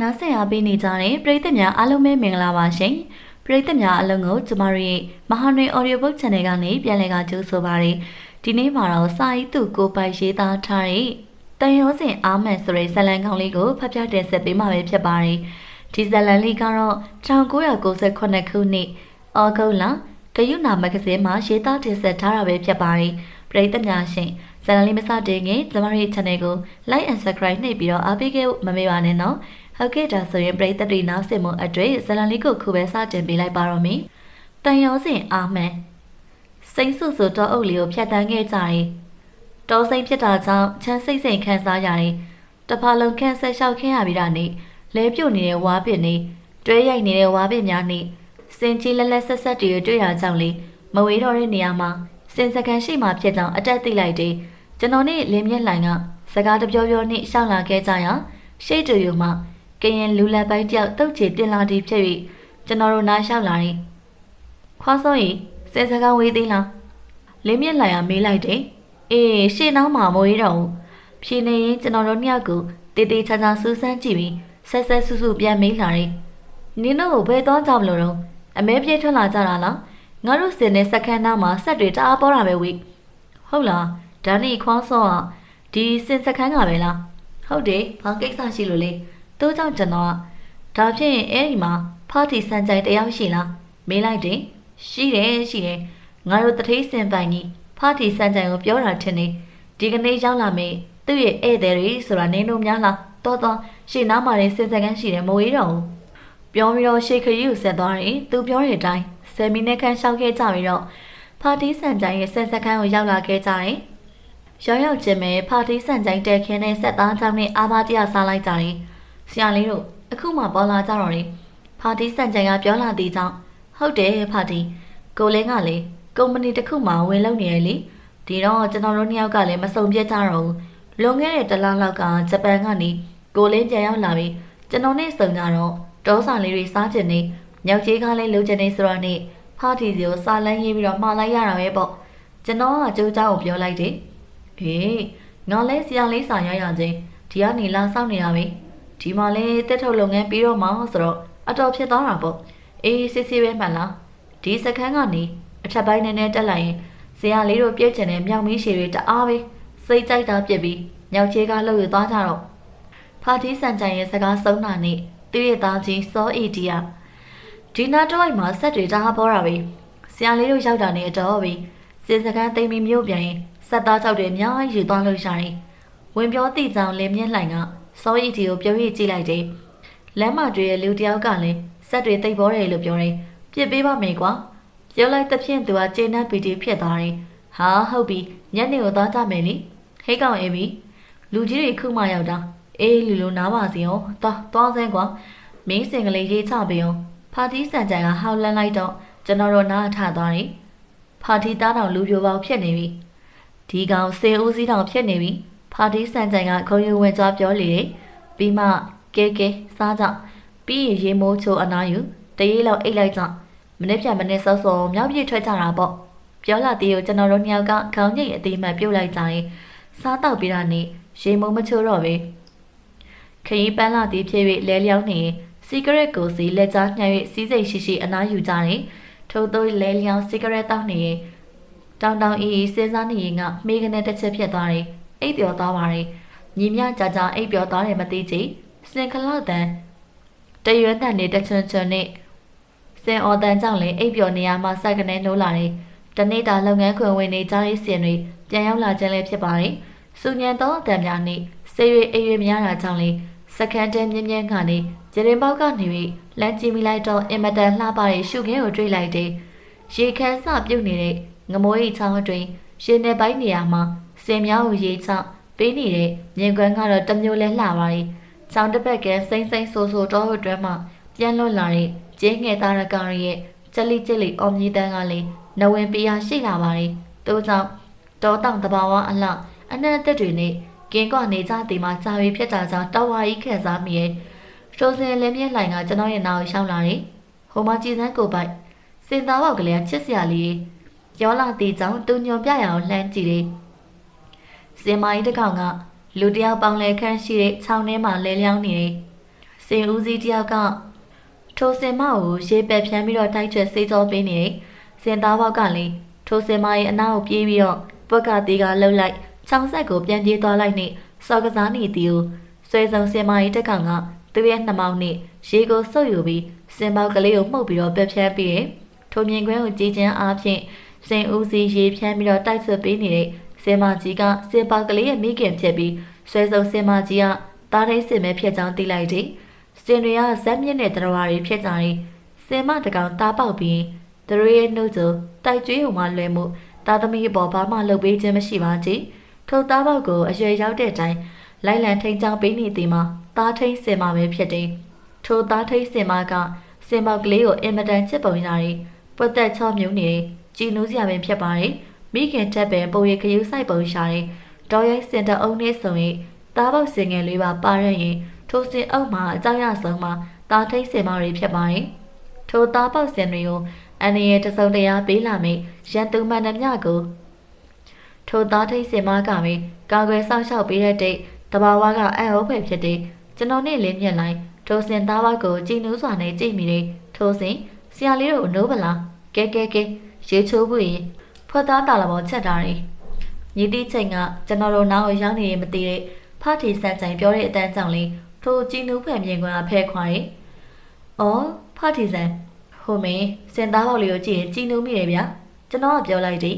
နားဆင်အားပေးနေကြတဲ့ပရိသတ်များအားလုံးပဲမင်္ဂလာပါရှင်။ပရိသတ်များအလုံးကိုကျမတို့ရဲ့မဟာနွေ Audio Book Channel ကနေပြန်လည်ကကြိုဆိုပါရစေ။ဒီနေ့မှာတော့စာရေးသူကိုပိုင်ရေးသားထားတဲ့တန်ရောစင်အာမန်ဆိုတဲ့ဇာတ်လမ်းကောင်းလေးကိုဖတ်ပြတင်ဆက်ပေးမှာပဲဖြစ်ပါတယ်။ဒီဇာတ်လမ်းလေးကတော့1998ခုနှစ်ဩဂုတ်လဂယုနာမဂ္ဂဇင်းမှာရေးသားတင်ဆက်ထားတာပဲဖြစ်ပါတယ်။ပရိသတ်များရှင်ဇာတ်လမ်းလေးမစတင်ခင်ကျမတို့ရဲ့ channel ကို like and subscribe နှိပ်ပြီးတော့အားပေးခဲ့မမေ့ပါနဲ့နော်။ ဟုတ်ကဲ့ဒါဆိုရင်ပရိသတ်တွေနောက်ဆက်မှုအတွေ့ဇာတ်လမ်းလေးကိုခုပဲစတင်ပေးလိုက်ပါတော့မယ်။တန်ရောစင်အာမန်စိမ့်စုစုတော့အုပ်လေးကိုဖြတ်တန်းခဲ့ကြတယ်။တောစိမ့်ဖြစ်တာကြောင့်ချမ်းစိတ်စိမ်ခံစားရတယ်။တဖာလုံးခန့်ဆက်လျှောက်ခင်းရပြီးတာနေလဲပြုတ်နေတဲ့ဝါပစ်နေတွဲရိုက်နေတဲ့ဝါပစ်များနေစင်ကြီးလက်လက်ဆက်ဆက်တွေတွေ့ရကြောင်းလေမဝေးတော့တဲ့နေရာမှာစင်စကန်ရှိမှဖြစ်ကြောင်းအတက်သိလိုက်တယ်။ကျွန်တော်နဲ့လင်းမြက်လိုင်ကစကားတပြောပြောနဲ့ရှောက်လာခဲ့ကြရရှေ့တူယူမှ ကရင်လူလက်ပိုင်းတယောက်တုတ်ချေတင်လာတီဖြစ်ပြီးကျွန်တော်တို့နားလျှောက်လာတယ်။ခွာစောရင်စင်စကန်ဝေးသေးလား။လင်းမြက်လိုင်ကမေးလိုက်တယ်။အေးရှေ့နောက်မှာမဝေးတော့ဘူး။ဖြေနေရင်ကျွန်တော်တို့နှစ်ယောက်ကိုတေးသေးချာချာစူးစမ်းကြည့်ပြီးဆက်ဆက်ဆူဆူပြန်မေးလာတယ်။နင်းတို့ဘယ်တော့ကြောက်လို့တော့အမဲပြေးထွက်လာကြတာလား။ငါတို့စင်တဲ့စက္ကန့်နားမှာဆက်တွေတအားပေါ်တာပဲဝိ။ဟုတ်လား။ဒါနဲ့ခွာစောကဒီစင်စခန်းကပဲလား။ဟုတ်တယ်။ဘာကိစ္စရှိလို့လဲ။ တိုးကြောင့်ကျွန်တော်ကဒါဖြင့်အဲ့ဒီမှာဖာတီစံကြိုင်တယောက်ရှိလားမေးလိုက်တယ်ရှိတယ်ရှိတယ်ငါတို့တထေးစင်ပိုင်ကြီးဖာတီစံကြိုင်ကိုပြောတာထင်နေဒီကနေ့ရောက်လာမေးသူ့ရဲ့ဧည့်သည်တွေဆိုတာနင်းတို့များလားတော်တော်ရှေ့နားမှာနေစင်စကန်ရှိတယ်မဝေးတော့ဘူးပြောပြီးတော့ရှေခရီးကိုဆက်သွားတယ်သူပြောတဲ့အတိုင်းဆယ်မိနစ်ခန့်ရှောက်ခဲ့ကြပြီးတော့ဖာတီစံကြိုင်ရဲ့ဆက်စကန်ကိုရောက်လာခဲ့ကြတယ်ရောက်ရောက်ချင်းပဲဖာတီစံကြိုင်တက်ခင်းနဲ့ဆက်သားချောင်းနဲ့အာဘာတရားစားလိုက်ကြတယ် ဆရာလေးတို့အခုမှပေါ်လာကြတော့တယ်ဖာတီစံကြိုင်ကပြောလာသေးကြောင်းဟုတ်တယ်ဖာတီကိုလင်းကလေကုမ္ပဏီတစ်ခုမှဝင်လုပ်နေရလေဒီတော့ကျွန်တော်တို့နှစ်ယောက်ကလည်းမစုံပြတ်ကြတော့ဘူးလွန်ခဲ့တဲ့တလားလောက်ကဂျပန်ကနေကိုလင်းပြန်ရောက်လာပြီးကျွန်တော်နဲ့စုံကြတော့တောစာလေးတွေစားကျင်နေညောက်ကြီးကားလေးလှုပ်ကျင်နေဆိုတော့နေဖာတီစီကိုစာလန်းရေးပြီးတော့မှားလိုက်ရတာပဲပေါ့ကျွန်တော်ကကြိုးကြောင်းကိုပြောလိုက်တယ်ဟေးငါလဲဆရာလေးစာရရချင်းဒီကနေလာဆောင်နေရပြီ ဒီမှာလဲတက်ထုတ်လုပ်ငန်းပြီးတော့မှဆိုတော့အတော်ဖြစ်သွားတာပေါ့အေးစစ်စစ်ပဲမှန်လားဒီစခန်းကနေအထက်ပိုင်းနည်းနည်းတက်လိုက်ရင်ဆရာလေးတို့ပြည့်ကျင်တဲ့မြောင်မီးရှည်တွေတအားပဲစိတ်ကြိုက်တာပြစ်ပြီးညောက်ချေကလှုပ်ရသွားကြတော့ဖာတီးစံကြိုင်ရဲ့စကားဆုံးတာနဲ့သူ့ရဲ့သားကြီးစောအီတီယာဒီနာတော့အိမ်မှာဆက်တွေတအားပေါ်တာပဲဆရာလေးတို့ရောက်တာနဲ့အတော်ပြီစင်စကန်သိမ့်ပြီးမြို့ပြန်ရင်ဆက်သားချောက်တွေအများကြီးယူသွားလို့ရှာရင်ဝင်ပြောတိကြောင်လင်းမြက်လှိုင်က စောအီတီကိုပြုံးရကြည့်လိုက်တယ်လမ်းမတွေရဲ့လူတယောက်ကလည်းဆက်တွေတိတ်ပေါ်တယ်လို့ပြောတယ်ပြစ်ပေးပါမယ်ကွာပြောလိုက်တဲ့ဖြင့်သူကကျေနပ်ပီတီဖြစ်သွားတယ်ဟာဟုတ်ပြီညနေကိုသွားကြမယ်လေဟဲ့ကောင်အေးပြီလူကြီးတွေခုမှရောက်တာအေးလူလူနားပါစီအောင်သွားသွားစမ်းကွာမင်းစင်ကလေးရေးချပေးအောင်ဖာတီးစံကြံကဟောက်လန်းလိုက်တော့ကျွန်တော်တို့နားထသွားတယ်ဖာတီးသားတော်လူပြိုပေါက်ဖြစ်နေပြီဒီကောင်စေဦးစီးတော်ဖြစ်နေပြီ ဖာတီးစံကြံကခုံယူဝင်သွားပြောလေပြီးမှကဲကဲစားကြပြီးရင်ရေမိုးချိုအနာယူတရေလောက်အိတ်လိုက်ကြမနေ့ပြန်မနေ့စောစောမြောက်ပြည့်ထွက်ကြတာပေါ့ပြောလာသေးကိုကျွန်တော်တို့နှစ်ယောက်ကခေါင်းညိတ်အသေးမှပြုတ်လိုက်ကြရင်စားတော့ပြီးတာနေရေမုံမချိုးတော့ပဲခရီးပန်းလာသည်ဖြစ်၍လဲလျောင်းနေစီဂရက်ကိုစီလက်ကြားညှပ်၍စီးစိတ်ရှိရှိအနားယူကြတယ်ထို့သောလဲလျောင်းစီဂရက်တောက်နေရင်တောင်တောင်အေးအေးစဉ်းစားနေရင်ကမိကနေတစ်ချက်ဖြစ်သွားတယ် အိပ်ပျော်သွားပါတယ်ညီမြကြကြအိပ်ပျော်သွားတယ်မသိချေစင်ခလောက်တန်တရွန်းတန်နေတချွန်းချွန်းနဲ့စင်အော်တန်ကြောင့်လည်းအိပ်ပျော်နေရမှစိုက်ကနေလို့လာတယ်တနေ့တာလုပ်ငန်းခွင်ဝင်နေကြတဲ့စင်တွေပြန်ရောက်လာခြင်းလည်းဖြစ်ပါတယ်။စူညံသောအတံများနဲ့ဆေးရွေးအေးရွေးများတာကြောင့်လေစကန်တဲမြင်းမြန်းကနေကျရင်ပေါက်ကနေပြီးလမ်းကြည့်မိလိုက်တော့အင်မတန်လှပတဲ့ရှုခင်းကိုတွေ့လိုက်တယ်။ရေခမ်းစပြုတ်နေတဲ့ငမိုးရိချောင်းအတွင်းရှင်နေပိုင်းနေရာမှာ စင်များကိုရေချပေးနေတဲ့မြင်ကွန်းကတော့တမျိုးလဲလှပါတယ်။ချောင်းတစ်ဘက်ကစိမ့်စိမ့်ဆိုးဆိုးတော့အတွင်းမှာပြန်လွတ်လာတဲ့ကျင်းငယ်သားရကားရဲ့ကြက်လိကြက်လိအော်မြည်တန်းကလည်းနဝင်ပြာရှိလာပါတယ်။တိုးကြောင့်တောတောင်တဘာဝအလှအနက်အသက်တွေနဲ့ကင်းကွာနေကြသည်မှာကြာပြီဖြစ်တာကြောင့်တော်ဝါကြီးခက်စားမိရဲ့။ရိုစင်လည်းမြက်လှိုင်ကကျွန်တော်ရဲ့နာကိုရှောင်းလာတယ်။ဟိုမှာကြည်စမ်းကိုပိုက်စင်သားပေါက်ကလေးကချစ်စရာလေးရောလာတီကြောင့်သူညွန်ပြရအောင်လှမ်းကြည့်တယ်။ စင်မာကြီးတစ်ကောင်ကလူတယောက်ပေါင်လဲခန့်ရှိတဲ့ခြောင်းထဲမှာလဲလျောင်းနေတယ်။စင်ဦးစီးတယောက်ကထိုစင်မကိုရေပက်ဖြန်းပြီးတော့တိုက်ချက်စေးကြောပေးနေတယ်စင်သားဘောက်ကလည်းထိုစင်မရဲ့အနားကိုပြေးပြီးတော့ပွက်ကသေးကလှုပ်လိုက်ချောင်းဆက်ကိုပြန်ပြေးသွားလိုက်နဲ့စော်ကစားနေသည်ကိုဆွဲဆောင်စင်မရဲ့တက်ကောင်ကသူ့ရဲ့နှမောင်းနဲ့ရေကိုစုပ်ယူပြီးစင်ပေါက်ကလေးကိုမှုတ်ပြီးတော့ပက်ဖြန်းပြီးတယ်ထိုမြင်ကွင်းကိုကြည်ကျန်းအားဖြင့်စင်ဦးစီးရေဖြန်းပြီးတော့တိုက်ဆွပေးနေတဲ့ စင်မကြီးကစင်ပေါက်ကလေးရဲ့မိခင်ဖြစ်ပြီးဆွဲဆောင်စင်မကြီးကတားထိတ်စင်မဲဖြစ်ကြောင်းသိလိုက်တယ်စင်တွေကဇက်မြင့်တဲ့တရဝါတွေဖြစ်ကြတယ်စင်မတကောင်တားပေါက်ပြီးသူတို့ရဲ့နှုတ်ကြတိုက်ကျွေးုံမှလွယ်မှုတာသမီအပေါ်ဘာမှလုပ်ပေးခြင်းမရှိပါကြည်ထိုသားပေါက်ကိုအရွယ်ရောက်တဲ့အတိုင်းလိုက်လံထိန်ချောင်းပေးနေသည်မှာသားထိန်စင်မပဲဖြစ်တယ်ထိုသားထိန်စင်မကစင်ပေါက်ကလေးကိုအင်မတန်ချစ်ပုံရတယ်ပွက်သက်ချော့မြုံနေတယ်ကြည်နူးစရာပင်ဖြစ်ပါတယ် မိခင်တက်ပင်ပုံရခယူးဆိုင်ပုံရှာတယ်တော်ရိုက်စင်တအုံနဲ့ဆိုရင်သားပေါက်စင်ငယ်လေးပါပါရရင်ထိုစင်အုပ်မှာအကြောင်းရဆုံးမှာသားထိန်စင်မတွေဖြစ်ပါတယ်ထိုသားပေါက်စင်တွေကိုအန်ရဲ့တစုံတရာပေးလာမိရန်သူမှန်သမျှကိုထိုသားထိတ်စင်မကပဲကာကွယ်စောင့်ရှောက်ပေးတဲ့တိတ်တဘာဝကအံ့ဩဖွယ်ဖြစ်တဲ့ကျွန်တော်နဲ့လင်းမြက်လိုက်ထိုစင်သားဘကိုကြည်နူးစွာနဲ့ကြည့်မိတယ်ထိုစင်ဆရာလေးတို့နိုးပလားကဲကဲကဲရေချိုးဘူးရင် ဖွက်သားတာလာပေါ်ချက်ထားတယ်ညီတိချိန်ကကျွန်တော်တို့နောက်ကိုရောက်နေရင်မသိတဲ့ဖာတီဆန်ချိုင်ပြောတဲ့အတန်းကြောင့်လေထိုကြည်နူးဖွယ်မြင်ကွာဖဲခွာတယ်။အော်ဖာတီဆန်ဟိုမင်းစင်သားပေါက်လေးကိုကြည့်ရင်ကြည်နူးမိတယ်ဗျာကျွန်တော်ကပြောလိုက်တယ်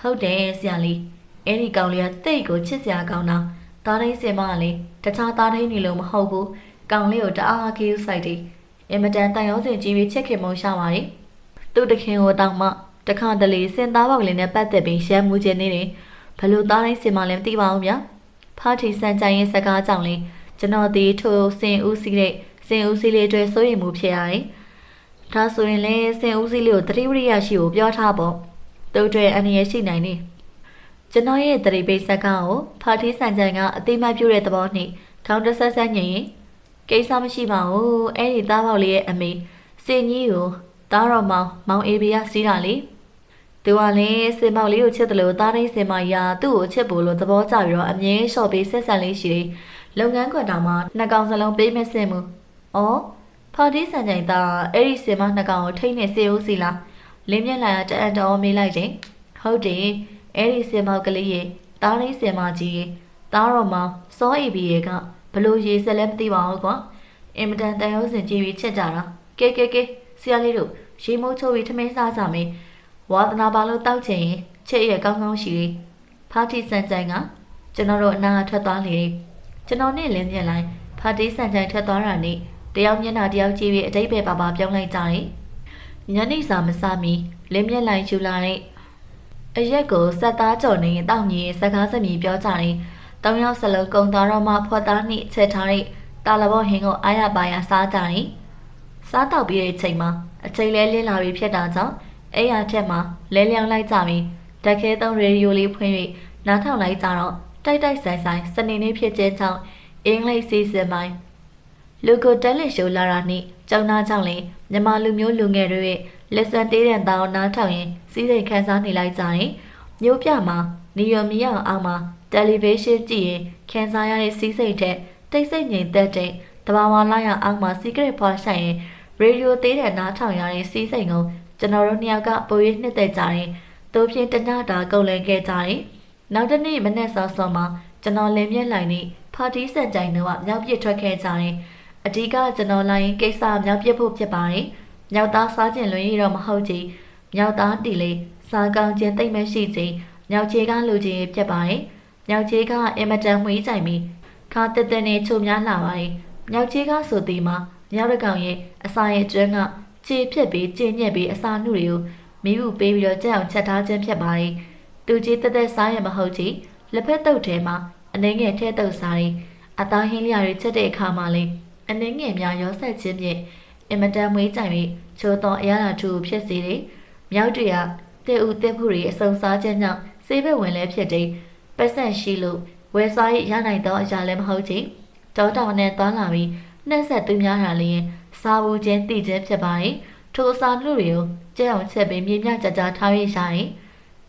ဟုတ်တယ်ဆရာလေးအဲ့ဒီကောင်လေးကတိတ်ကိုချစ်စရာကောင်းတာသားတိုင်းစင်မကလေတခြားသားတိုင်းနေလို့မဟုတ်ဘူးကောင်လေးကိုတအားအကေးဆိုင်တယ်အင်မတန်တန်ရောစင်ကြီးပြီးချစ်ခင်မုန်းရှာပါတယ်သူ့တခင်ကိုတောင်းမှ တခါတလေစင်သားပေါက်လေးနဲ့ပတ်သက်ပြီးရှမ်းမှုခြင်းနေတယ်ဘလို့သားတိုင်းစင်မလည်းမသိပါဘူးဗျာဖာတီစန်ကြိုင်ရဲ့စကားကြောင့်လေကျွန်တော်ဒီထိုစင်ဦးစီးတဲ့စင်ဦးစီးလေးအတွက်စိုးရိမ်မှုဖြစ်ရတယ်ဒါဆိုရင်လည်းစင်ဦးစီးလေးကိုတတိဝရိယရှိကိုပြောထားပေါ့သူ့အတွက်အန္တရာယ်ရှိနိုင်နေကျွန်တော်ရဲ့တရိပ်ပိတ်စကားကိုဖာတီးဆန်ကြံကအတိမတ်ပြုတဲ့သဘောနှင့်ခေါင်းတဆက်ဆက်ညင်ရင်ကိစ္စမရှိပါဘူးအဲ့ဒီသားပေါက်လေးရဲ့အမေစင်ကြီးကိုသားတော်မောင်မောင်အေးဘီကစီးတာလေ သူကလည်းစင်မောက်လေးကိုချစ်တယ်လို့သားရင်းစင်မရာသူ့ကိုချစ်ဖို့လို့သဘောကျပြီးတော့အမြဲလျှော့ပေးဆက်ဆံလေးရှိတယ်လုပ်ငန်းခွင်တော်မှာနှစ်ကောင်စလုံးပေးမစင်မှု။အော်ဖာတီးဆန်ကြိုင်သားအဲ့ဒီစင်မနှစ်ကောင်ကိုထိနေစေဦးစီလားလင်းမြက်လာတအံတော်မေးလိုက်တယ်ဟုတ်တယ်အဲ့ဒီစင်မောက်ကလေးရဲ့တားလေးစင်မကြီးရဲ့တားတော်မောင်စောအီဘီရဲ့ကဘလို့ရေးစက်လဲမသိပါဘူးကွာအင်မတန်တန်ရုံးစင်ကြည့်ပြီးချက်ကြတာကဲကဲကဲဆရာလေးတို့ရေမိုးချိုးပြီးထမင်းစားကြမယ် ဝါသနာပါလို့တောက်ချင်ရင်ချက်ရကောင်းကောင်းရှိတယ်ဖာတီစန်ကြိုင်ကကျွန်တော်တို့အနာထွက်သွားလေကျွန်တော်နဲ့လင်းမြက်လိုက်ဖာတီစန်ကြိုင်ထွက်သွားတာနဲ့တယောက်မျက်နှာတယောက်ကြည့်ပြီးအတိတ်ပဲပါပါပြောင်းလိုက်ကြတယ်ညနေစာမစားမီလင်းမြက်လိုက်ယူလာတဲ့အရက်ကိုစက်သားကြော်နေတောက်ညီစကားစမြည်ပြောကြတယ်။တောင်ရောက်စလုံးကုံသားတော့မှဖွက်သားနှိချက်ထားတဲ့တာလဘောဟင်းကိုအားရပါရစားကြတယ်။စားတောက်ပြီးတဲ့အချိန်မှာအချိန်လဲလင်းလာပြီးဖြစ်တာကြောင့် အဲ့ရထက်မှာလဲလျောင်းလိုက်ကြပြီးဓာတ်ခဲသုံးရေဒီယိုလေးဖွင့်၍နားထောင်လိုက်ကြတော့တိုက်တိုက်ဆိုင်ဆိုင်စနေနေ့ဖြစ်ခြင်းကြောင့်အင်္ဂလိပ်စီစဉ်ပိုင်းလူကိုတက်လက်ရှိုးလာတာနှင့်ကျောင်းသားကြောင့်လည်းမြမလူမျိုးလူငယ်တွေရဲ့လက်စံတေးတဲ့တောင်းနားထောင်ရင်စီးစိမ်ခန်းစားနေလိုက်ကြရင်မြို့ပြမှာနေရမရအောင်မှာတယ်လီဗေးရှင်းကြည့်ရင်ခန်းစားရတဲ့စီးစိမ်တဲ့တိတ်ဆိတ်ငြိမ်သက်တဲ့တဘာဝလာရအောင်မှာစီကရက်ဖွာဆိုင်ရင်ရေဒီယိုသေးတဲ့နားထောင်ရတဲ့စီးစိမ်ကို ကျွန်တော်တို့နှစ်ယောက်ကပိုရနှစ်သက်ကြရင်တို့ဖြင့်တညတာကုန်လည်ခဲ့ကြရင်နောက်တစ်နေ့မနေ့စောစောမှာကျွန်တော်လင်းမြက်လိုက်နေဖာတီးဆက်ကြိုင်တော့မြောက်ပြစ်ထွက်ခဲ့ကြရင်အဓိကကျွန်တော်လိုင်းကိစ္စမြောက်ပြစ်ဖို့ဖြစ်ပါတယ်။မြောက်သားစားကျင်လွင်ရတော့မဟုတ်ကြီး။မြောက်သားတီလေးစားကောင်းခြင်းတိတ်မရှိခြင်းမြောက်ချေကလူချင်းဖြစ်ပါတယ်။မြောက်ချေကအင်မတန်မှွေးကြိုင်ပြီးခါတက်တက်နဲ့ချုံများလာပါတယ်။မြောက်ချေကဆိုသည်မှာမြောက်ရကောင်ရဲ့အစာရဲ့ကျွန်းက ခြေဖြစ်ပြီးကျင်းညက်ပြီးအစာနှုတွေကိုမိဘူးပေးပြီးတော့ကြက်အောင်ချက်ထားခြင်းဖြစ်ပါတယ်။သူကြီးတက်တက်စားရမဟုတ်ကြီးလက်ဖက်တုပ်ထဲမှာအနှင်းငယ်ထဲတုပ်စားတယ်။အသားဟင်းလျာတွေချက်တဲ့အခါမှာလည်းအနှင်းငယ်များရောဆက်ခြင်းဖြင့်အင်မတန်မွေးကြိုင်ပြီးချိုးသောအရာလာထူဖြစ်စေတယ်။မြောက်တွေကတဲ့ဦးတဲ့ဖို့တွေအစုံစားခြင်းကြောင့်စေဘက်ဝင်လဲဖြစ်တဲ့ပတ်ဆက်ရှိလို့ဝယ်စားရနိုင်သောအရာလည်းမဟုတ်ချေ။တောတောင်နဲ့သွားလာပြီးနှက်ဆက်သူများတာလျင် စားဘူးခြင်းတည်ခြင်းဖြစ်ပါတယ်။ထိုအစာလူတွေကိုကြဲအောင်ချက်ပြီးမြေမြကြကြထားရရှာရင်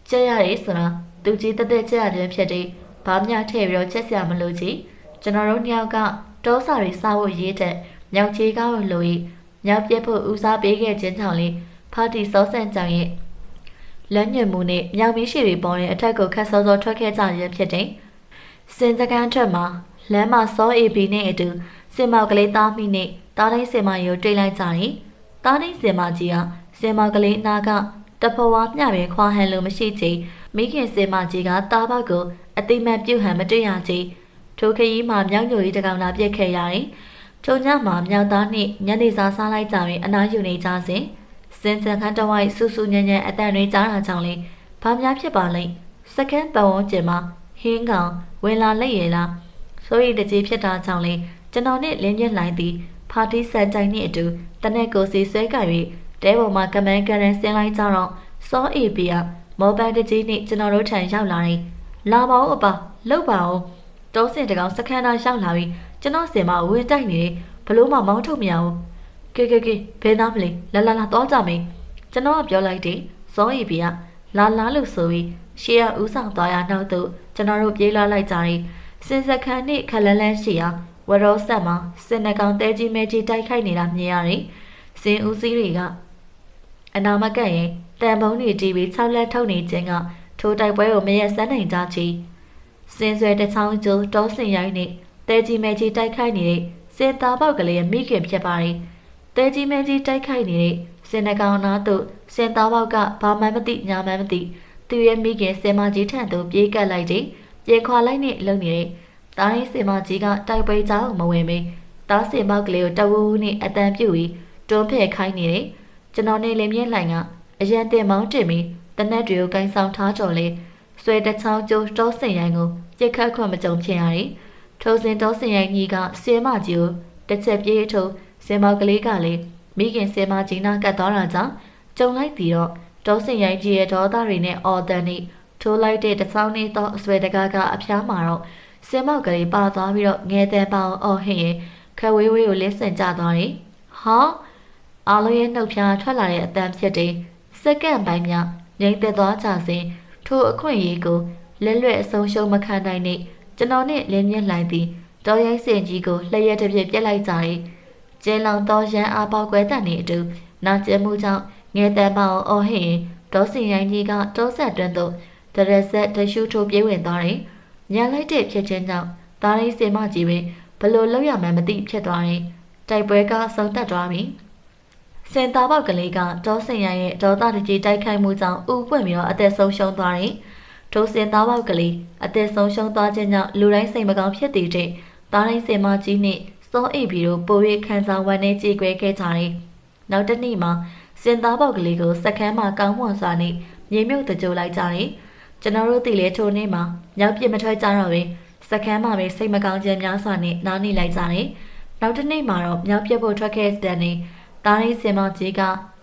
ကြဲရတယ်ဆိုတာသူကြီးတက်တက်ကြဲရခြင်းဖြစ်တဲ့ဘာမျှထည့်ပြီးတော့ချက်စရာမလိုချေ။ကျွန်တော်တို့နှစ်ယောက်ကတောစာတွေစားဖို့ရေးတဲ့မြောက်ချေကားကိုလို၏မြောက်ပြက်ဖို့ဦးစားပေးခဲ့ခြင်းကြောင့်လေပါတီစောဆန်ကြောင်ရဲ့လမ်းညွှန်မှုနဲ့မြောက်မီးရှိတွေပေါ်တဲ့အထက်ကိုခတ်စောစောထွက်ခဲ့ကြရဖြစ်တယ်။စင်စကန်ထွက်မှာလမ်းမှာစောအေဘီနဲ့အတူစင်မောက်ကလေးသားမိနဲ့ တားတိုင်းစင်မကြီးကိုတွေ့လိုက်ကြတယ်။တားတိုင်းစင်မကြီးကစင်မောက်ကလေးနာကတဖွာမျှပင်ခွာဟန်လို့မရှိချေမိခင်စင်မကြီးကတားပေါက်ကိုအတိမတ်ပြုတ်ဟန်မတွေ့ရချေထိုခရီးမှာမြောက်ညိုကြီးတကောင်လာပြက်ခဲ့ရတယ်။ချုံညမှာမြောက်သားနှင့်ညနေစာစားလိုက်ကြရင်အနားယူနေကြစဉ်စင်စံခန်းတဝိုက်ဆူဆူညံ့ညံ့အတန်တွေကြားတာကြောင့်လေဘာများဖြစ်ပါလိမ့်စကန်ပဝန်းကျင်မှာဟင်းကောင်ဝင်လာလက်ရည်လားဆိုရီတကြီးဖြစ်တာကြောင့်လေကျွန်တော်နဲ့လင်းမြင့်လိုက်သည် ဖာတီဆန်တိုင်နှင့်အတူတနက်ကိုစီဆွဲကြ၍တဲပေါ်မှာကမန်းကရန်ဆင်းလိုက်ကြတော့စောအေပီယာမော်ဘန်တကြီးနှင့်ကျွန်တော်တို့ထံရောက်လာတယ်လာပါဦးအပါလှုပ်ပါဦးတုံးစင်တကောင်စခန်းသားရောက်လာပြီးကျွန်တော်စင်မဝင်တိုက်နေတယ်ဘလို့မှမောင်းထုတ်မရဘူးကဲကဲကဲဘယ်သားမလဲလာလာလာတော့ကြမင်းကျွန်တော်ကပြောလိုက်တယ်ဇောရီပီကလာလာလို့ဆိုပြီးရှေ့ကဦးဆောင်သွားရနောက်သို့ကျွန်တော်တို့ပြေးလာလိုက်ကြတယ်စင်စခန်းနှင့်ခလန်းလန်းရှိရာ ဝရောဆက်မှာစင်နှကောင်တဲကြီးမဲကြီးတိုက်ခိုက်နေတာမြင်ရတယ်စင်ဦးစီးတွေကအနာမကတ်ရင်တန်ပုံးတွေတီးပြီး၆လက်ထုတ်နေခြင်းကထိုတိုက်ပွဲကိုမရက်စမ်းနိုင်ကြချီစင်ဆွဲတချောင်းကျိုးတောစင်ရိုင်းနဲ့တဲကြီးမဲကြီးတိုက်ခိုက်နေတဲ့စင်သားပေါက်ကလေးရဲ့မိခင်ဖြစ်ပါတယ်တဲကြီးမဲကြီးတိုက်ခိုက်နေတဲ့စင်နှကောင်နာသို့စင်သားပေါက်ကဘာမှမသိညာမှမသိသူရဲ့မိခင်စင်မကြီးထံသို့ပြေးကပ်လိုက်တယ်ပြေခွာလိုက်နဲ့လုံနေတဲ့ တားရင်းစင်မကြီးကတိုက်ပွဲကြောင်းမဝင်မင်းတားစင်ပေါက်ကလေးကိုတဝူးဝူးနဲ့အတန်ပြုတ်ပြီးတွန်းဖဲ့ခိုင်းနေတယ်ကျွန်တော်နဲ့လင်းမြင့်လှိုင်ကအရန်တင်မောင်းတင်ပြီးတနက်တွေကိုကိုင်းဆောင်ထားကြလေဆွဲတချောင်းကျိုးတောစင်ရိုင်းကိုကြက်ခတ်ခွင့်မကြုံဖြစ်ရတယ်ထိုစဉ်တောစင်ရိုင်းကြီးကစင်မကြီးကိုတစ်ချက်ပြေးထုတ်စင်မောက်ကလေးကလည်းမိခင်စင်မကြီးနာကတ်သွားတာကြောင့်ကြုံလိုက်ပြီးတော့တောစင်ရိုင်းကြီးရဲ့ဒေါသတွေနဲ့အော်တန်နေထိုးလိုက်တဲ့တချောင်းနေသောအဆွဲတကားကအဖျားမှာတော့ စင်မောက်ကလေးပါသွားပြီးတော့ငဲတဲ့ပေါအောင်အော်ဟင်းရင်ခဝေးဝေးကိုလစ်ဆန်ကြသွားတယ်ဟာအားလုံးရဲ့နှုတ်ဖျားထွက်လာတဲ့အတန်ဖြစ်တဲ့စက္ကန့်ပိုင်းများငြိမ်သက်သွားကြစဉ်ထိုအခွင့်အရေးကိုလက်လွတ်အဆုံးရှုံးမခံနိုင်နဲ့ကျွန်တော်နဲ့လင်းမြင့်လိုက်သည်တောရိုင်းစင်ကြီးကိုလျှက်တစ်ပြက်ပြက်လိုက်ကြ၏ကျင်းလောင်သောရန်အားပေါက်ကွဲတတ်နေအတူနာကျဲမှုကြောင့်ငဲတန်ပေါအောင်အော်ဟင်ဒေါစင်ရိုင်းကြီးကတောဆက်တွန်းသို့တရဆက်တရှုထိုးပြေးဝင်သွားတယ် ညံလိုက်တဲ့ဖြစ်ခြင်းကြောင့်သားရင်းစင်မကြီးပင်ဘလို့လောက်ရမှန်းမသိဖြစ်သွားတယ်တိုက်ပွဲကဆုံးသက်သွားပြီစင်သားပေါက်ကလေးကတောစင်ရရဲ့ဒေါသတကြီးတိုက်ခိုက်မှုကြောင့်ဥပွင့်ပြီးတော့အသက်ဆုံးရှုံးသွားတယ်။ထိုစင်သားပေါက်ကလေးအသက်ဆုံးရှုံးသွားခြင်းကြောင့်လူတိုင်းစိတ်မကောင်းဖြစ်တဲ့တဲ့သားတိုင်းစင်မကြီးနှင့်စောအိပ်ပြီးတော့ပို၍ခံစားဝမ်းနဲ့ကြေကွဲခဲ့ကြတယ်။နောက်တစ်နေ့မှာစင်သားပေါက်ကလေးကိုစက္ကန်းမှာကောင်းမွန်စွာနဲ့မြေမြုပ်တကြိုလိုက်ကြတယ်။ ကျွန်တော်တို့တီလေထိုနေ့မှာမြောက်ပြစ်မထွက်ကြတော့ပဲစက္ကန်းမှာပဲစိတ်မကောင်းခြင်းများစွာနဲ့နားနေလိုက်ကြတယ်။နောက်တစ်နေ့မှာတော့မြောက်ပြစ်ဖို့ထွက်ခဲ့တဲ့နေ့တားရင်းစင်မကြီးက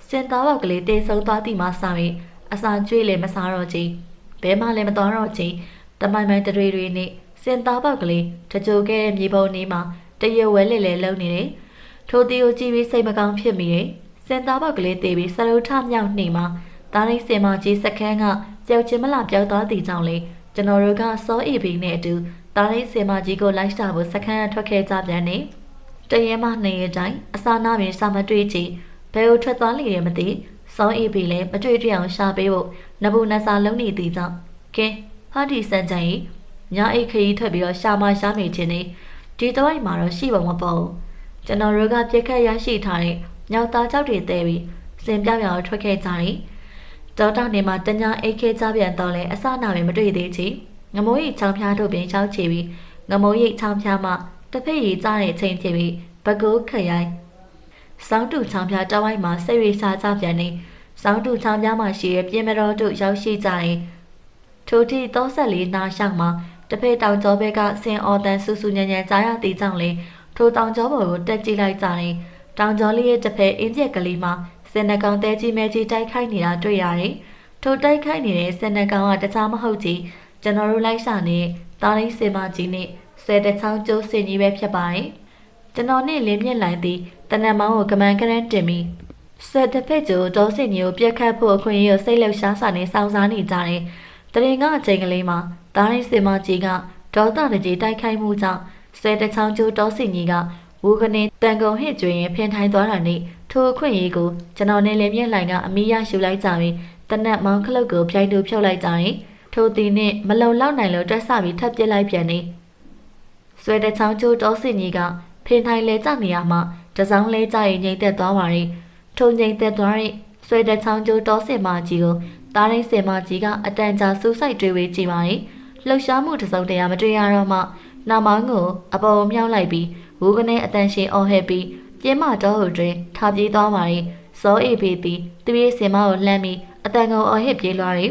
စင်သားပေါက်ကလေးတေဆုံသွားတိမှစပြီးအစာကျွေးလည်းမစားတော့ကြီးဘဲမှလည်းမတော်တော့ကြီးတမိုင်မိုင်တတွေတွေနဲ့စင်သားပေါက်ကလေးတကြိုခဲ့တဲ့မြေပုံလေးမှာတရဝဲလေလေလုံနေတယ်ထိုတီကိုကြည့်ပြီးစိတ်မကောင်းဖြစ်မိတယ်စင်သားပေါက်ကလေးတေးပြီးစရုထမြောက်နှိမ်မှာတားရင်းစင်မကြီးစခန်းက ကြောက်ချင်းမလာပြောက်သွားတည်ကြောင့်လေကျွန်တော်တို့ကစောအီဘီနဲ့အတူတားရင်းစင်မကြီးကိုလိုက်ရှာဖို့စခန်းကထွက်ခဲ့ကြပြန်တယ်တရဲမနေရတိုင်းအစာနာပင်စာမတွေ့ချီဘယ်ကိုထွက်သွားလိမ့်ရမသိစောအေးပြီလဲမတွေ့တွေ့အောင်ရှာပေးဖို့နဘူးနဆာလုံးနေသည်ကြောင့်ကဲဟာဒီစံချင်ကြီးညာအိတ်ခရီးထွက်ပြီးတော့ရှာမရှာမိခြင်းနေဒီတော့အိမ်မှာတော့ရှိပုံမပေါ်ဘူးကျွန်တော်တို့ကပြက်ခတ်ရရှိထားတဲ့ညောက်သားကြောက်တွေတဲပြီးစင်ပြပြောင်ထွက်ခဲ့ကြတယ် တောတောင်နေမှာတညာအိတ်ခဲကြပြန်တော့လဲအစနာပင်မတွေ့သေးချီငမိုးရိတ်ချောင်းဖျားတို့ပင်ရောက်ချီပြီးငမိုးရိတ်ချောင်းဖျားမှတစ်ဖက်ရီကြားတဲ့အချိန်ဖြစ်ပြီးဘကိုးခရိုင်စောင်းတူချောင်းပြားတောင်းဝိုင်းမှာစိတ်ရိစာကြပြန်နေစောင်းတူချောင်းပြားမှာရှိတဲ့ပြင်မတော်တို့ရောက်ရှိကြတယ်ထိုတိ34နာရှောက်မှာတစ်ဖက်တောင်ကျောဘက်ကဆင်အော်တန်ဆူဆူညံ့ညံ့ကြားရသေးကြောင့်လေထိုတောင်ကျောပေါ်ကိုတက်ကြည့်လိုက်ကြတယ်တောင်ကျောလေးရဲ့တစ်ဖက်အင်းပြက်ကလေးမှာ စင်နကောင်တဲကြီးမဲကြီးတိုက်ခိုက်နေတာတွေ့ရတယ်ထိုတိုက်ခိုက်နေတဲ့စင်နကောင်ကတခြားမဟုတ်ကြီးကျွန်တော်တို့လိုက်ရှာနေတာလိစင်မကြီးနဲ့ဆယ်တချောင်းကျိုးစင်ကြီးပဲဖြစ်ပါတယ်။ကျွန်တော်နဲ့လင်းမြင့်လိုက်သည်တနက်မောင်းကိုကမန်ကရန်တင်ပြီးဆယ်တစ်ဖက်ကျိုးတောစင်ကြီးကိုပြက်ခတ်ဖို့အခွင့်အရေးကိုစိတ်လှုပ်ရှားစာနဲ့စောင့်စားနေကြတယ်။တရင်ကအချိန်ကလေးမှာဒါရင်းစင်မကြီးကဒေါသတကြီးတိုက်ခိုက်မှုကြောင့်ဆယ်တချောင်းကျိုးတောစင်ကြီးကဝူကနေတန်ကုန်ဟစ်ကျွင်ရင်ဖင်ထိုင်သွားတာနဲ့ ထိုအခွင့်အရေးကိုကျွန်တော်နဲ့လင်မြင့်လိုင်ကအမိရရှူလိုက်ကြပြီးတနက်မောင်းခလုတ်ကိုဖြိုက်တူဖြုတ်လိုက်ကြတယ်ထိုတီနဲ့မလုံလောက်နိုင်လို့တွက်ဆပြီးထပ်ပစ်လိုက်ပြန်နေဆွဲတဲ့ချောင်းကျိုးတောစင်ကြီးကဖင်ထိုင်လဲကြနေရမှတစောင်းလဲကြရင်ငိမ့်သက်သွားပါရီထုံငိမ့်သက်သွားတဲ့ဆွဲတဲ့ချောင်းကျိုးတောစင်မကြီးကိုတားရင်းစင်မကြီးကအတန်ကြာစူးစိုက်တွေးဝေးကြည့်ပါရီလှုပ်ရှားမှုတစ်စုံတရာမတွေ့ရတော့မှနာမောင်းကိုအပေါ်မြောက်လိုက်ပြီးဝူကနေအတန်ရှင်အော်ဟဲ့ပြီး ပြင်းမတော်ဟုတွင်ထားပြေးသွားပါရီစောအေးပေသည်သူရဲ့စင်မကိုလှမ်းပြီးအတန်ကိုအော်ဟစ်ပြေးလွှားရီ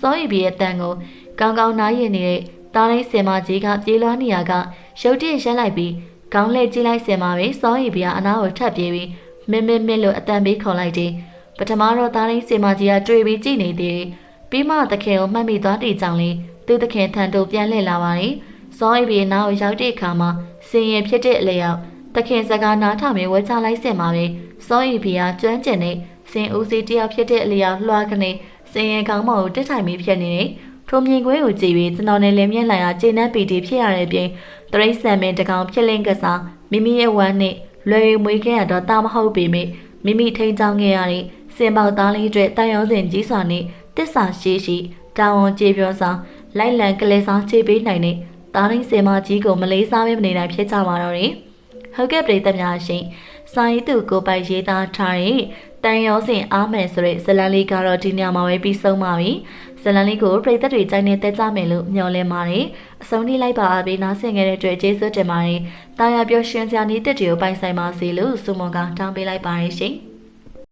စောအေးပေရဲ့အတန်ကိုကောင်းကောင်းနားရင်နေတဲ့တားရင်းစင်မကြီးကပြေးလွှားနေရကရုတ်တရက်ရက်လိုက်ပြီးကောင်းလဲကြည့်လိုက်စင်မှာပဲစောရီပြအနားကိုထပ်ပြေးပြီးမင်းမင်းမင်းလို့အတန်ပေးခေါ်လိုက်တယ်ပထမတော့သားရင်းစင်မကြီးကတွေ့ပြီးကြည့်နေသေးတယ်ပြီးမှတခင်ကိုမှတ်မိသွားတဲ့ကြောင့်လေသူတခင်ထန်တို့ပြန်လှည့်လာပါတယ်စောရီပြနားကိုရောက်တဲ့အခါမှာစင်ရင်ဖြစ်တဲ့အလျောက် တခင်စကားနားထောင်ပြီးဝဲချလိုက်စင်မှာပဲစောရီပြကကျွမ်းကျင်နေစင်ဦးစီးတယောက်ဖြစ်တဲ့အလျောက်လွှားကနေစင်ရင်ကောင်းမကိုတက်ထိုင်ပြီးဖြစ်နေတယ်ထိုမြင်ကွင်းကိုကြည့်ပြီးကျွန်တော်နဲ့လင်းမြင့်လိုက်ရခြေနှမ်းပီတီဖြစ်ရတဲ့ပြင်တရိတ်ဆန်မင်းတကောင်ဖြစ်လင်းကစားမိမိရဲ့ဝမ်းနဲ့လွယ်ရီမွေးခဲ့ရတော့တာမဟုတ်ပေမဲ့မိမိထိန်ချောင်းခဲ့ရတဲ့စင်ပေါသားလေးအတွက်တန်ရုံးစင်ကြီးစွာနဲ့တစ္ဆာရှိရှိတာဝန်ကျေပြောဆောင်လိုက်လံကလေးဆောင်ခြေပေးနိုင်တဲ့တာရင်းစင်မကြီးကိုမလေးစားမနေနိုင်ဖြစ်ကြပါတော့တယ် ဟုတ်ကဲ့ပြည်သက်များရှင်စာရေးသူကိုပိုင်ရေးသားထားတဲ့တန်ရောစင်အားမယ်ဆိုတဲ့ဇလန်လေးကတော့ဒီညမှာပဲပြီးဆုံးပါပြီဇလန်လေးကိုပြည်သက်တွေကြိုက်နေတဲ့ကြမယ်လို့မျှော်လင့်ပါတယ်အဆုံးထိလိုက်ပါအပေးနားဆင်ခဲ့တဲ့အတွက်ကျေးဇူးတင်ပါတယ်တာယာပြောရှင်စရာနေတဲ့တွေကိုပိုင်ဆိုင်ပါစေလို့ဆုမွန်ကတောင်းပေးလိုက်ပါတယ်ရှင်